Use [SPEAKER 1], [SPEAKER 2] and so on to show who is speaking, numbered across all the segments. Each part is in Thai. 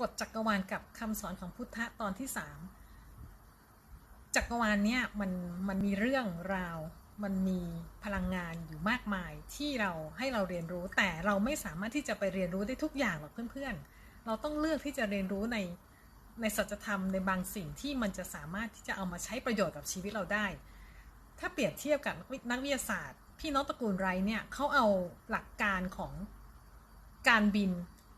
[SPEAKER 1] กฎจักรวาลกับคำสอนของพุทธะตอนที่สามจักรวาลเนี่ยมันมันมีเรื่องราว มันมีพลังงานอยู่มากมายที่เราให้เราเรียนรู้ แต่เราไม่สามารถที่จะไปเรียนรู้ได้ทุกอย่างหรอกเพื่อนๆ เราต้องเลือกที่จะเรียนรู้ในในสัจธรรมในบางสิ่งที่มันจะสามารถที่จะเอามาใช้ประโยชน์กับชีวิตเราได้ ถ้าเปรียบเทียบกับนักวิทยาศาสตร์ พี่น้องตระกูลไรเนี่ยเขาเอาหลักการของการบิน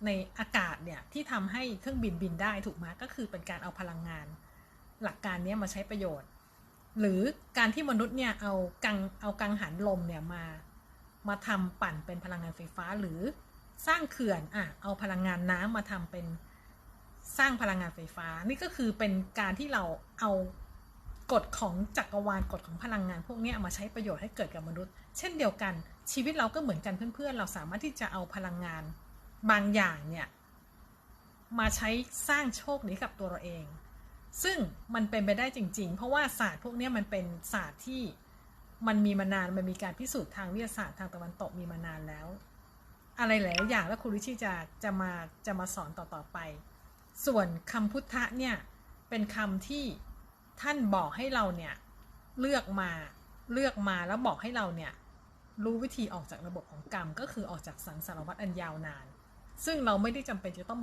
[SPEAKER 1] ในอากาศเนี่ยที่ทำให้เครื่องบินบินได้ถูกไหมก็คือเป็นการเอาพลังงาน หลักการนี้มาใช้ประโยชน์ หรือการที่มนุษย์เนี่ยเอากังเอากังหันลมเนี่ยมามาทำปั่นเป็นพลังงานไฟฟ้าหรือสร้างเขื่อนอะเอาพลังงานน้ำมาทำเป็นสร้างพลังงานไฟฟ้า นี่ก็คือเป็นการที่เราเอากฎของจักรวาลกฎของพลังงาน พวกนี้มาใช้ประโยชน์ให้เกิดกับมนุษย์ เช่นเดียวกันชีวิตเราก็เหมือนกันเพื่อนๆ เราสามารถที่จะเอาพลังงาน บางอย่างเนี่ยมาใช้สร้างโชคนี้กับตัวเราเอง ซึ่งมันเป็นไปได้จริง ๆ เพราะว่าศาสตร์พวกนี้มันเป็นศาสตร์ที่มันมีมานาน มันมีการพิสูจน์ทางวิทยาศาสตร์ทางตะวันตกมีมานานแล้ว อะไรหลายอย่างแล้วครูริชี่จะจะมาจะมาสอนต่อๆไป ส่วนคำพุทธะเนี่ยเป็นคำที่ท่านบอกให้เราเนี่ยเลือกมาเลือกมาแล้วบอกให้เราเนี่ยรู้วิธีออกจากระบบของกรรมก็คือออกจากสังสารวัฏอันยาวนาน ซึ่งเราไม่ได้จำเป็นจะต้องไป